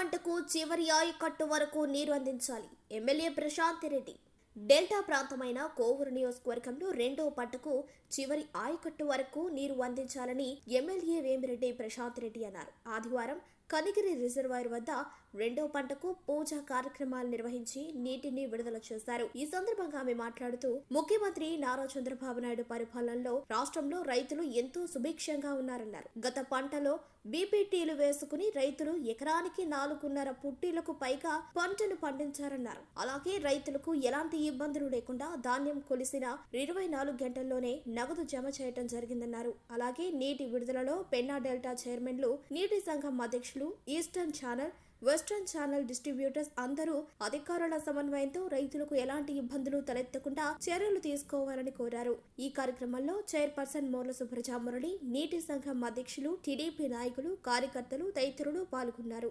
పంటకు చివరి ఆయకట్టు వరకు నీరు అందించాలి. ఎమ్మెల్యే ప్రశాంత్ రెడ్డి. డెల్టా ప్రాంతమైన కోవూరు నియోజకవర్గంలో రెండో పంటకు చివరి ఆయకట్టు వరకు నీరు అందించాలని ఎమ్మెల్యే వేమిరెడ్డి ప్రశాంత్ రెడ్డి అన్నారు. ఆదివారం కనిగిరి రిజర్వాయర్ వద్ద రెండో పంటకు పూజా కార్యక్రమాలు నిర్వహించి నీటిని విడుదల చేశారు. ఈ సందర్భంగా ఆమె మాట్లాడుతూ ముఖ్యమంత్రి నారా చంద్రబాబు నాయుడు పరిపాలనలో రాష్ట్రంలో రైతులు ఎంతో సుభిక్షంగా ఉన్నారన్నారు. గత పంటలో బీపీటీలు వేసుకుని రైతులు ఎకరానికి నాలుగున్నర పుట్టీలకు పైగా పంటను పండించారన్నారు. అలాగే రైతులకు ఎలాంటి ఇబ్బందులు లేకుండా ధాన్యం కొలిసిన ఇరవై నాలుగు గంటల్లోనే నగదు జమ చేయటం జరిగిందన్నారు. అలాగే నీటి విడుదలలో పెన్నా డెల్టా చైర్మన్లు నీటి సంఘం అధ్యక్షులు eastern channel western channel distributors అందరూ అధికారుల సమన్వయంతో రైతులకు ఎలాంటి ఇబ్బందులు తలెత్తకుండా చర్యలు తీసుకోవాలని కోరారు. ఈ కార్యక్రమంలో చైర్పర్సన్ మోర్ల సుబ్రజామురళి నీటి సంఘం అధ్యక్షులు టీడీపీ నాయకులు కార్యకర్తలు తదితరులు పాల్గొన్నారు.